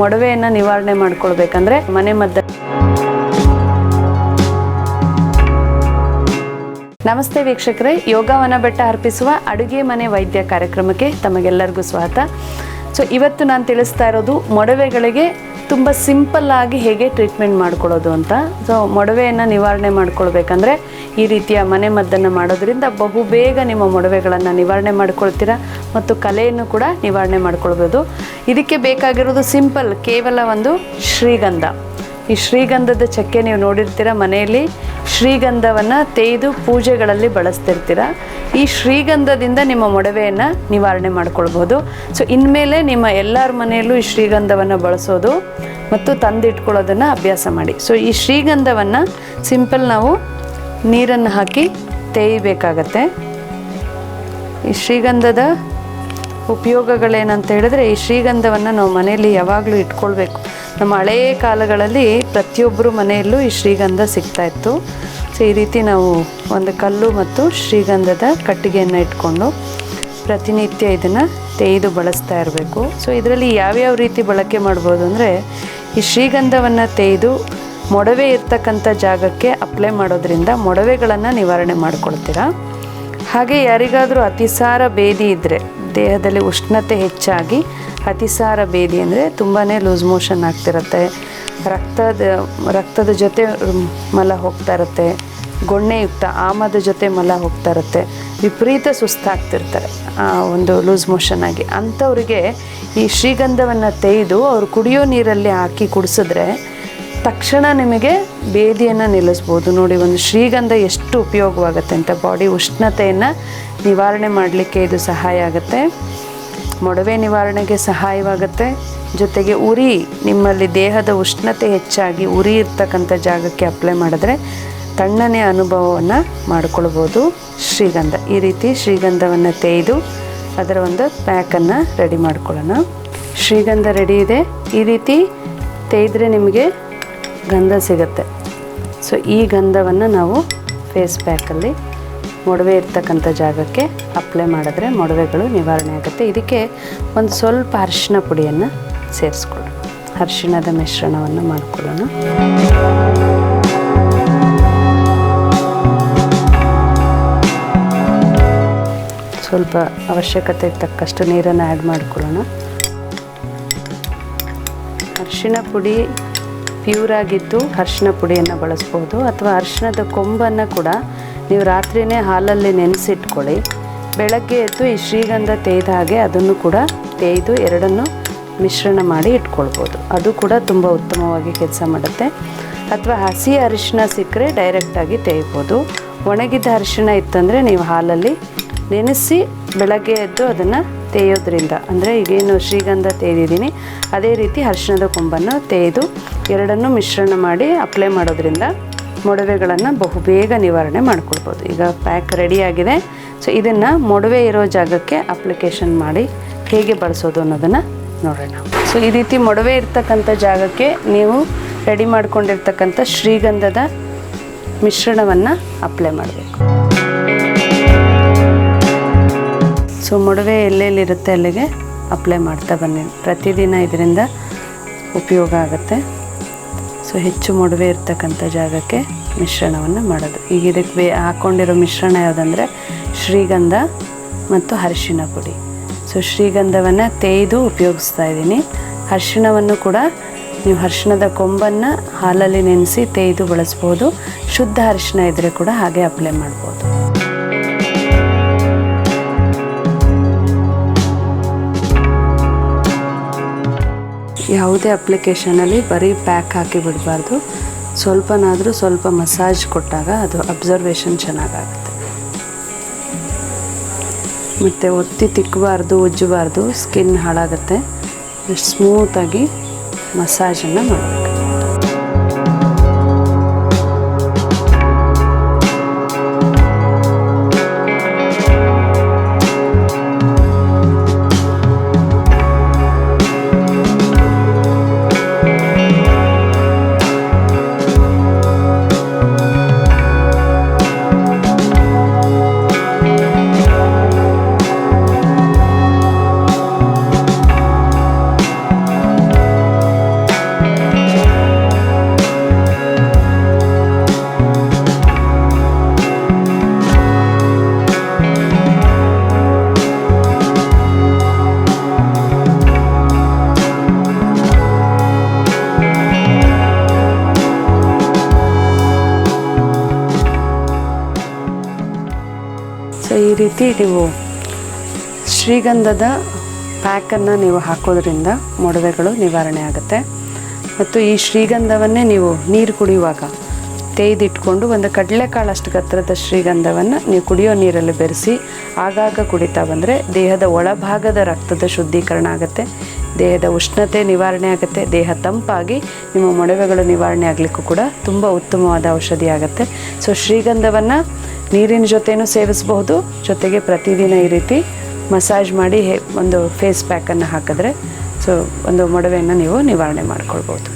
ಮೊಡವೆಯನ್ನು ನಿವಾರಣೆ ಮಾಡ್ಕೊಳ್ಬೇಕಂದ್ರೆ ಮನೆ ಮದ್ದ ನಮಸ್ತೆ ವೀಕ್ಷಕರೇ ಯೋಗವನ ಬೆಟ್ಟ ಅರ್ಪಿಸುವ ಅಡುಗೆ ಮನೆ ವೈದ್ಯ ಕಾರ್ಯಕ್ರಮಕ್ಕೆ ತಮಗೆಲ್ಲರಿಗೂ ಸ್ವಾಗತ. ಸೊ ಇವತ್ತು ನಾನು ತಿಳಿಸ್ತಾ ಇರೋದು ಮೊಡವೆಗಳಿಗೆ ತುಂಬ ಆಗಿ ಹೇಗೆ ಟ್ರೀಟ್ಮೆಂಟ್ ಮಾಡ್ಕೊಳ್ಳೋದು ಅಂತ. ಸೊ ಮೊಡವೆಯನ್ನು ನಿವಾರಣೆ ಮಾಡ್ಕೊಳ್ಬೇಕಂದ್ರೆ ಈ ರೀತಿಯ ಮನೆ ಮದ್ದನ್ನು ಮಾಡೋದ್ರಿಂದ ಬಹು ಬೇಗ ನಿಮ್ಮ ಮೊಡವೆಗಳನ್ನು ನಿವಾರಣೆ ಮಾಡ್ಕೊಳ್ತೀರಾ ಮತ್ತು ಕಲೆಯನ್ನು ಕೂಡ ನಿವಾರಣೆ ಮಾಡ್ಕೊಳ್ಬೋದು. ಇದಕ್ಕೆ ಬೇಕಾಗಿರೋದು ಸಿಂಪಲ್ ಕೇವಲ ಒಂದು ಶ್ರೀಗಂಧ. ಈ ಶ್ರೀಗಂಧದ ಚಕ್ಕೆ ನೀವು ನೋಡಿರ್ತೀರ ಮನೆಯಲ್ಲಿ. ಶ್ರೀಗಂಧವನ್ನು ತೇಯ್ದು ಪೂಜೆಗಳಲ್ಲಿ ಬಳಸ್ತಿರ್ತೀರ. ಈ ಶ್ರೀಗಂಧದಿಂದ ನಿಮ್ಮ ಮೊಡವೆಯನ್ನು ನಿವಾರಣೆ ಮಾಡ್ಕೊಳ್ಬೋದು ಸೊ ಇನ್ಮೇಲೆ ನಿಮ್ಮ ಎಲ್ಲರ ಮನೆಯಲ್ಲೂ ಈ ಶ್ರೀಗಂಧವನ್ನು ಬಳಸೋದು ಮತ್ತು ತಂದಿಟ್ಕೊಳ್ಳೋದನ್ನು ಅಭ್ಯಾಸ ಮಾಡಿ. ಸೊ ಈ ಶ್ರೀಗಂಧವನ್ನು ಸಿಂಪಲ್ ನಾವು ನೀರನ್ನು ಹಾಕಿ ತೇಯಬೇಕಾಗತ್ತೆ. ಈ ಶ್ರೀಗಂಧದ ಉಪಯೋಗಗಳೇನಂತ ಹೇಳಿದ್ರೆ ಈ ಶ್ರೀಗಂಧವನ್ನು ನಾವು ಮನೆಯಲ್ಲಿ ಯಾವಾಗಲೂ ಇಟ್ಕೊಳ್ಬೇಕು. ನಮ್ಮ ಹಳೆಯ ಕಾಲಗಳಲ್ಲಿ ಪ್ರತಿಯೊಬ್ಬರು ಮನೆಯಲ್ಲೂ ಈ ಶ್ರೀಗಂಧ ಸಿಗ್ತಾ ಇತ್ತು. ಸೊ, ಈ ರೀತಿ ನಾವು ಒಂದು ಕಲ್ಲು ಮತ್ತು ಶ್ರೀಗಂಧದ ಕಟ್ಟಿಗೆಯನ್ನು ಇಟ್ಕೊಂಡು ಪ್ರತಿನಿತ್ಯ ಇದನ್ನು ತೇಯ್ದು ಬಳಸ್ತಾ ಇರಬೇಕು. ಸೊ, ಇದರಲ್ಲಿ ಯಾವ್ಯಾವ ರೀತಿ ಬಳಕೆ ಮಾಡ್ಬೋದು ಅಂದರೆ, ಈ ಶ್ರೀಗಂಧವನ್ನು ತೇಯ್ದು ಮೊಡವೆ ಇರ್ತಕ್ಕಂಥ ಜಾಗಕ್ಕೆ ಅಪ್ಲೈ ಮಾಡೋದ್ರಿಂದ ಮೊಡವೆಗಳನ್ನು ನಿವಾರಣೆ ಮಾಡ್ಕೊಳ್ತೀರಾ? ಹಾಗೆ ಯಾರಿಗಾದರೂ ಅತಿಸಾರ ಬೇದಿ ಇದ್ದರೆ ದೇಹದಲ್ಲಿ ಉಷ್ಣತೆ ಹೆಚ್ಚಾಗಿ ಅತಿಸಾರ ಬೇದಿ ಅಂದರೆ ತುಂಬಾ ಲೂಸ್ ಮೋಷನ್ ಆಗ್ತಿರುತ್ತೆ. ರಕ್ತದ ರಕ್ತದ ಜೊತೆ ಮಲ ಹೋಗ್ತಾ ಇರುತ್ತೆ. ಗೊಣ್ಣೆಯುಕ್ತ, ಆಮದ ಜೊತೆ ಮಲ ಹೋಗ್ತಾ ಇರುತ್ತೆ. ವಿಪರೀತ ಸುಸ್ತಾಗ್ತಿರ್ತಾರೆ ಆ ಒಂದು ಲೂಸ್ ಮೋಷನ್ ಆಗಿ. ಅಂಥವ್ರಿಗೆ ಈ ಶ್ರೀಗಂಧವನ್ನು ತೆಗೆದು ಅವರು ಕುಡಿಯೋ ನೀರಲ್ಲಿ ಹಾಕಿ ಕುಡಿಸಿದ್ರೆ ತಕ್ಷಣ ನಿಮಗೆ ಬೇದಿಯನ್ನು ನಿಲ್ಲಿಸ್ಬೋದು. ನೋಡಿ, ಒಂದು ಶ್ರೀಗಂಧ ಎಷ್ಟು ಉಪಯೋಗವಾಗುತ್ತೆ ಅಂತ, ಬಾಡಿ ಉಷ್ಣತೆಯನ್ನು ನಿವಾರಣೆ ಮಾಡಲಿಕ್ಕೆ ಇದು ಸಹಾಯ ಆಗುತ್ತೆ. ಮೊಡವೆ ನಿವಾರಣೆಗೆ ಸಹಾಯವಾಗುತ್ತೆ. ಜೊತೆಗೆ ಉರಿ, ನಿಮ್ಮಲ್ಲಿ ದೇಹದ ಉಷ್ಣತೆ ಹೆಚ್ಚಾಗಿ ಉರಿ ಇರ್ತಕ್ಕಂಥ ಜಾಗಕ್ಕೆ ಅಪ್ಲೈ ಮಾಡಿದ್ರೆ ತಣ್ಣನೆ ಅನುಭವವನ್ನು ಮಾಡಿಕೊಳ್ಬೋದು. ಶ್ರೀಗಂಧ, ಈ ರೀತಿ ಶ್ರೀಗಂಧವನ್ನು ತೇಯ್ದು ಅದರ ಒಂದು ಪ್ಯಾಕನ್ನು ರೆಡಿ ಮಾಡ್ಕೊಳ್ಳೋಣ. ಶ್ರೀಗಂಧ ರೆಡಿ ಇದೆ. ಈ ರೀತಿ ತೆಯ್ದರೆ ನಿಮಗೆ ಗಂಧ ಸಿಗುತ್ತೆ. ಸೊ ಈ ಗಂಧವನ್ನು ನಾವು ಫೇಸ್ ಪ್ಯಾಕಲ್ಲಿ ಮೊಡವೆ ಇರ್ತಕ್ಕಂಥ ಜಾಗಕ್ಕೆ ಅಪ್ಲೈ ಮಾಡಿದ್ರೆ ಮೊಡವೆಗಳು ನಿವಾರಣೆ ಆಗುತ್ತೆ. ಇದಕ್ಕೆ ಒಂದು ಸ್ವಲ್ಪ ಅರಿಶಿನ ಪುಡಿಯನ್ನು ಸೇರಿಸ್ಕೊಳ್ಳೋಣ. ಅರಿಶಿಣದ ಮಿಶ್ರಣವನ್ನು ಮಾಡ್ಕೊಳ್ಳೋಣ. ಸ್ವಲ್ಪ ಅವಶ್ಯಕತೆಗೆ ತಕ್ಕಷ್ಟು ನೀರನ್ನು ಆ್ಯಡ್ ಮಾಡ್ಕೊಳ್ಳೋಣ. ಅರಿಶಿಣ ಪುಡಿ ಪ್ಯೂರ್ ಆಗಿದ್ದು ಅರಿಶಿಣ ಪುಡಿಯನ್ನು ಬಳಸ್ಬೋದು ಅಥವಾ ಅರಿಶಿಣದ ಕೊಂಬನ್ನು ಕೂಡ ನೀವು ರಾತ್ರಿಯೇ ಹಾಲಲ್ಲಿ ನೆನೆಸಿಟ್ಕೊಳ್ಳಿ. ಬೆಳಗ್ಗೆ ಎದ್ದು ಈ ಶ್ರೀಗಂಧ ತೇಯ್ದ ಹಾಗೆ ಅದನ್ನು ಕೂಡ ತೇಯ್ದು ಎರಡನ್ನು ಮಿಶ್ರಣ ಮಾಡಿ ಇಟ್ಕೊಳ್ಬೋದು. ಅದು ಕೂಡ ತುಂಬ ಉತ್ತಮವಾಗಿ ಕೆಲಸ ಮಾಡುತ್ತೆ. ಅಥವಾ ಹಸಿ ಅರಿಶಿನ ಸಿಕ್ಕರೆ ಡೈರೆಕ್ಟಾಗಿ ತೇಯ್ಬೋದು. ಒಣಗಿದ ಅರಿಶಿನ ಇತ್ತಂದರೆ ನೀವು ಹಾಲಲ್ಲಿ ನೆನೆಸಿ ಬೆಳಗ್ಗೆ ಎದ್ದು ಅದನ್ನು ತೇಯೋದ್ರಿಂದ, ಅಂದರೆ ಈಗೇನು ಶ್ರೀಗಂಧ ತೇದಿದ್ದೀನಿ, ಅದೇ ರೀತಿ ಅರಿಶಿಣದ ಕೊಂಬನ್ನು ತೇಯ್ದು ಎರಡನ್ನೂ ಮಿಶ್ರಣ ಮಾಡಿ ಅಪ್ಲೈ ಮಾಡೋದ್ರಿಂದ ಮೊಡವೆಗಳನ್ನು ಬಹುಬೇಗ ನಿವಾರಣೆ ಮಾಡ್ಕೊಳ್ಬೋದು ಈಗ ಪ್ಯಾಕ್ ರೆಡಿಯಾಗಿದೆ ಸೊ ಇದನ್ನು ಮೊಡವೆ ಇರೋ ಜಾಗಕ್ಕೆ ಅಪ್ಲಿಕೇಶನ್ ಮಾಡಿ ಹೇಗೆ ಬಳಸೋದು ಅನ್ನೋದನ್ನು ನೋಡೋಣ. ಸೊ ಈ ರೀತಿ ಮೊಡವೆ ಇರ್ತಕ್ಕಂಥ ಜಾಗಕ್ಕೆ ನೀವು ರೆಡಿ ಮಾಡ್ಕೊಂಡಿರ್ತಕ್ಕಂಥ ಶ್ರೀಗಂಧದ ಮಿಶ್ರಣವನ್ನು ಅಪ್ಲೈ ಮಾಡಬೇಕು. ಸೊ ಮೊಡವೆ ಎಲ್ಲೆಲ್ಲಿರುತ್ತೆ ಅಲ್ಲಿಗೆ ಅಪ್ಲೈ ಮಾಡ್ತಾ ಬನ್ನಿ. ಪ್ರತಿದಿನ ಇದರಿಂದ ಉಪಯೋಗ ಆಗುತ್ತೆ. ಸೊ ಹೆಚ್ಚು ಮೊಡವೆ ಇರ್ತಕ್ಕಂಥ ಜಾಗಕ್ಕೆ ಮಿಶ್ರಣವನ್ನು ಮಾಡೋದು. ಈಗ ಇದಕ್ಕೆ ಬೇ ಹಾಕ್ಕೊಂಡಿರೋ ಮಿಶ್ರಣ ಯಾವುದಂದರೆ ಶ್ರೀಗಂಧ ಮತ್ತು ಅರಿಶಿನ ಪುಡಿ. ಸೊ ಶ್ರೀಗಂಧವನ್ನು ತೇಯ್ದು ಉಪಯೋಗಿಸ್ತಾ ಇದ್ದೀನಿ. ಅರಿಶಿಣವನ್ನು ಕೂಡ ನೀವು ಅರಿಶಿಣದ ಕೊಂಬನ್ನು ಹಾಲಲ್ಲಿ ನೆನೆಸಿ ತೇಯ್ದು ಬಳಸ್ಬೋದು. ಶುದ್ಧ ಅರಿಶಿಣ ಇದ್ದರೆ ಕೂಡ ಹಾಗೆ ಅಪ್ಲೈ ಮಾಡ್ಬೋದು. ಯಾವುದೇ ಅಪ್ಲಿಕೇಶನಲ್ಲಿ ಬರೀ ಪ್ಯಾಕ್ ಹಾಕಿ ಬಿಡಬಾರ್ದು. ಸ್ವಲ್ಪನಾದರೂ ಸ್ವಲ್ಪ ಮಸಾಜ್ ಕೊಟ್ಟಾಗ ಅದು ಅಬ್ಸರ್ವೇಷನ್ ಚೆನ್ನಾಗಾಗುತ್ತೆ. ಮತ್ತು ಒತ್ತಿ ತಿಕ್ಕಬಾರ್ದು ಉಜ್ಜಬಾರ್ದು, ಸ್ಕಿನ್ ಹಾಳಾಗುತ್ತೆ. ಸ್ಮೂತಾಗಿ ಮಸಾಜನ್ನು ಮಾಡಬೇಕು. ರೀತಿ ನೀವು ಶ್ರೀಗಂಧದ ಪ್ಯಾಕನ್ನು ನೀವು ಹಾಕೋದ್ರಿಂದ ಮೊಡವೆಗಳು ನಿವಾರಣೆ ಆಗುತ್ತೆ. ಮತ್ತು ಈ ಶ್ರೀಗಂಧವನ್ನೇ ನೀವು ನೀರು ಕುಡಿಯುವಾಗ ತೇಯ್ದಿಟ್ಕೊಂಡು ಒಂದು ಕಡಲೆಕಾಳಷ್ಟು ಗಾತ್ರದ ಶ್ರೀಗಂಧವನ್ನು ನೀವು ಕುಡಿಯೋ ನೀರಲ್ಲಿ ಬೆರೆಸಿ ಆಗಾಗ ಕುಡಿತಾ ಬಂದರೆ ದೇಹದ ಒಳಭಾಗದ ರಕ್ತದ ಶುದ್ಧೀಕರಣ ಆಗುತ್ತೆ. ದೇಹದ ಉಷ್ಣತೆ ನಿವಾರಣೆ ಆಗುತ್ತೆ, ದೇಹ ತಂಪಾಗಿ ನಿಮ್ಮ ಮೊಡವೆಗಳು ನಿವಾರಣೆ ಆಗಲಿಕ್ಕೂ ಕೂಡ ತುಂಬ ಉತ್ತಮವಾದ ಔಷಧಿ ಆಗುತ್ತೆ. ಸೊ ಶ್ರೀಗಂಧವನ್ನು ನೀರಿನ ಜೊತೆಯೂ ಸೇವಿಸಬಹುದು. ಜೊತೆಗೆ ಪ್ರತಿದಿನ ಈ ರೀತಿ ಮಸಾಜ್ ಮಾಡಿ ಒಂದು ಫೇಸ್ ಪ್ಯಾಕನ್ನು ಹಾಕಿದ್ರೆ ಸೊ ಒಂದು ಮೊಡವೆಯನ್ನು ನೀವು ನಿವಾರಣೆ ಮಾಡ್ಕೊಳ್ಬೋದು